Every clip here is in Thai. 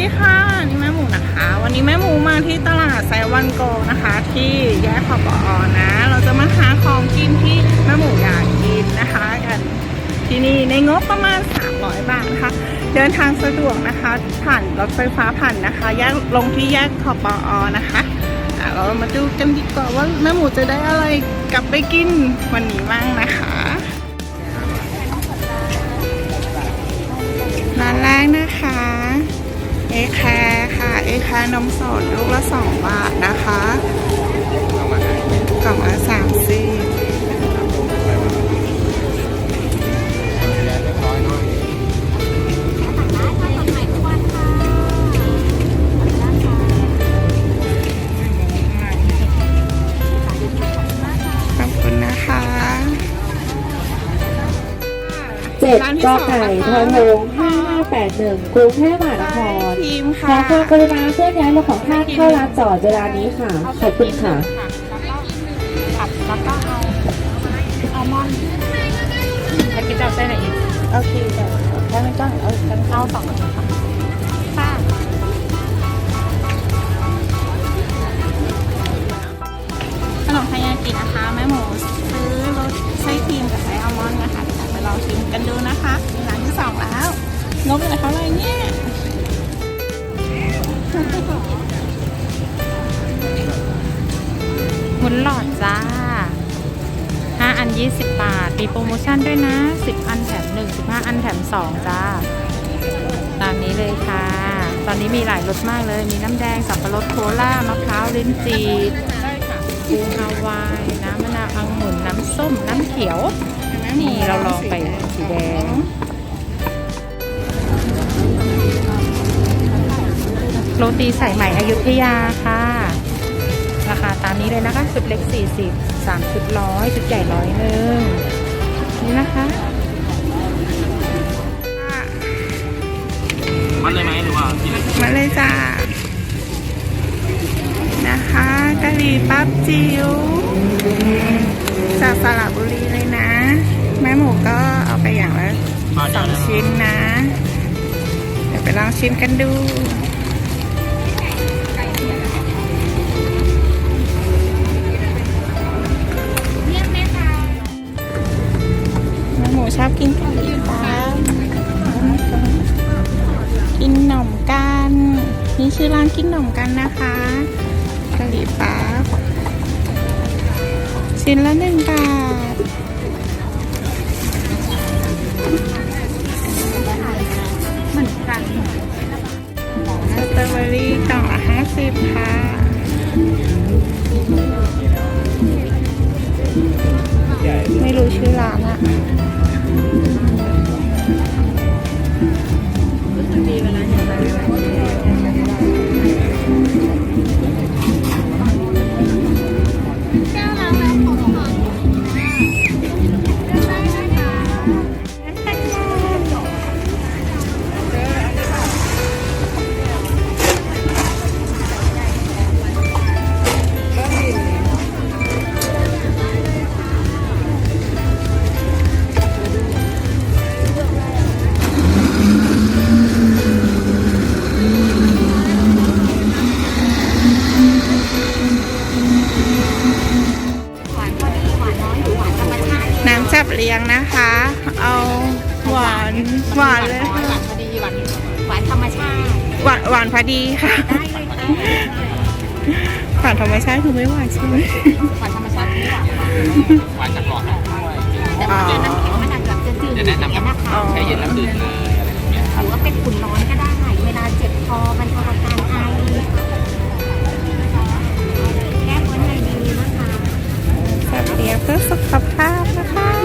ดีค่ะ นี่แม่หมูนะคะ วันนี้แม่หมูมาที่ตลาดไซวันโกนะคะ ที่แยกขอบออนะ เราจะมาหาของกินที่แม่หมูอยากกินนะคะกันที่นี่ในงบประมาณ 300 บาทนะคะเดินทางสะดวกนะคะ ผ่านรถไฟฟ้าผ่านนะคะ แยกลงที่แยกขอบออนะคะเรามาดูกันดีกว่าว่าแม่หมูจะได้อะไรกลับไปกินวันนี้บ้างนะคะร้านแรกนะคะ เอแคร์ค่ะเอแคร์นมสดลูกละ2บาทนะคะกล่องละสามซี่ขอบคุณนะคะเจ็ดกสอไก่ทองห้าห้าแปดหนึ่งกรุงเทพมหานคร ทีมขค่ะ อความกรุณาเคลื่อนย้ายรถของท่านเข้าลานจอดเวลานี้ค่ะ ขอบคุณค่ะแล้วก็เอาอัลมอนด์แล้วกินจะเอาไส้ไหนอีกโอเคแต่ถ้าไม่ต้องเอากันเอาสองอันค่ะค่ะขนมไทยากินะคะ แม่หมูซื้อรสไส้ครีมกับไส้อัลมอนด์นะคะเดี๋ยวไปลองชิมกันดูนะคะมีร้านที่สองแล้วงบอะไรเขาเลยเนี่ย หมุนหลอดจ้า 5 อัน 20 บาท มีโปรโมชั่นด้วยนะ 10 อันแถม 1 15 อันแถม 2 จ้า ตามนี้เลยค่ะ ตอนนี้มีหลายรสมากเลย มีน้ำแดง สับปะรดโคล่ามะพร้าวลิ้นจี่ปูฮาวาย น้ำมะนาวอังุ่น น้ำส้ม น้ำเขียว นี่เราลองไปสีแดง โรตีสายใหม่อยุธยาค่ะ ราคาตามนี้เลยนะคะชุดเล็ก 40 3ชุดร้อยชุดใหญ่ร้อยหนึ่งนี่นะคะมันเลยไหมหรือว่ากินมาเลยจ้านะคะกะหรี่ปั๊บจิ๋วจากสระบุรีเลยนะ แม่หมูก็เอาไปอย่างละปลาสเดียอวงนะชิ้นนะ เดี๋ยวไปลองชิมกันดู ซื้อร้านกินขนมกันนะคะกะหรี่ปั๊บชิ้นละหนึ่งบาท เลี้ยงนะคะ เอาหวานหวานเลยหวานค่ะพอดีหวานหวานธรรมชาติหวานหวานพอดีค่ะได้เลยค่ะหวานธรรมชาติคือไม่หวานใช่ไหมหวานธรรมชาติไม่หวานหวานจากหลอดนะแต่ถ้าเจอน้ำแข็งมันอาจจะจืดๆจะแนะนำอย่างแบบนะคะแช่เย็นแล้วดื่มเลยอะไรอย่างเงี้ยหรือว่าเป็นขุ่นร้อนก็ได้เวลาเจ็บคอมันทรการไอแก้ม้วนในดีนะคะจับเลี้ยงเพื่อสุขภาพนะคะ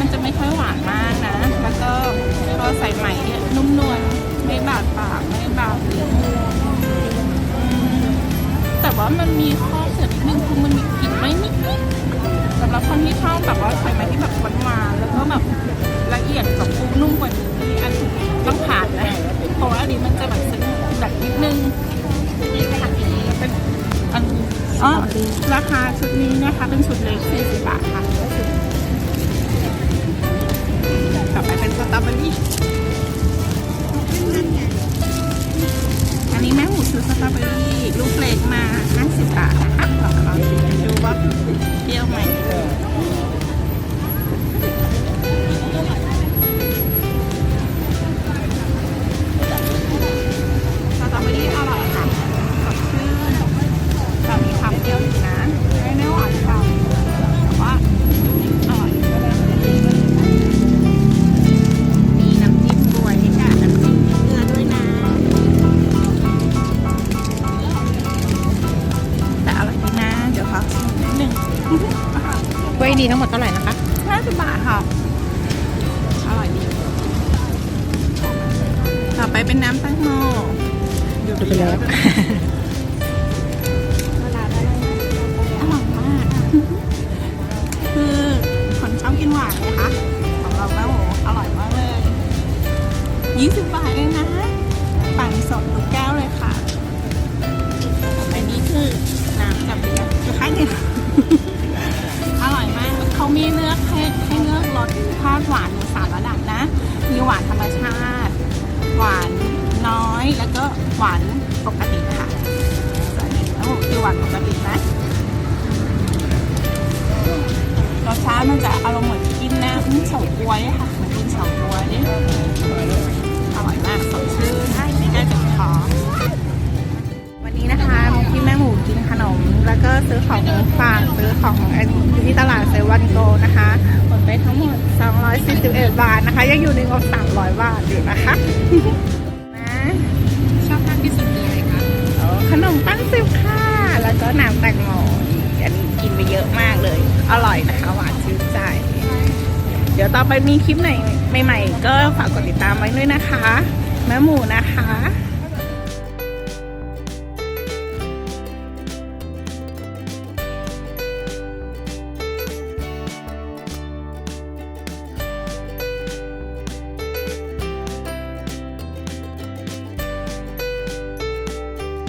มันจะไม่ค่อยหวานมากนะ แล้วก็พอใส่ใหม่เนี่ยนุ่มนวลไม่บาดปากไม่บาดลิ้นแต่ว่ามันมีข้อเสียนิดนึงคือมันมีกลิ่นไม่นิดๆสำหรับคนที่ชอบแบบว่าใส่ใหม่ที่แบบหวานๆแล้วก็แบบละเอียดกับฟูนุ่มกว่านี้อันต้องผ่านนะเพราะว่าอันนี้มันจะแบบซึ้งแบบนิดนึงเป็นอันอ๋อราคาชุดนี้นะคะเป็นชุดเล็ก40บาทค่ะ เถ้วยนี้ทั้งหมดเท่าไหร่นะคะห้าสิบบาทค่ะ อร่อยดี ต่อไปเป็นน้ำแตงโมดูไปแล้ว เขามีเลือกให้ให้เลือกรสชาติหวานสามระดับนะ มีหวานธรรมชาติ หวานน้อยแล้วก็หวานปกติค่ะแล้วคือหวานปกตินะรสชาติมันจะอารมณ์เหมือนกินน้ำเฉาก๊วยอะค่ะเหมือนกินเฉาก๊วย หมูกินขนม แล้วก็ซื้อของฝากซื้อของอันอยู่ที่ตลาดเซวันโกนะคะหมดไปทั้งหมด 241 บาทนะคะ ยังอยู่ในงบ300 บาทอยู่นะคะนะชอบมากที่สุดคืออะไรคะอ๋อขนมปังสิบค่ะ แล้วก็น้ำแตงโมอีกอันนี้กินไปเยอะมากเลย อร่อยนะคะ หวานชื่นใจ เดี๋ยวต่อไปมีคลิปไหนใหม่ ๆ ก็ฝากกดติดตามไว้ด้วยนะคะ แม่หมูนะคะ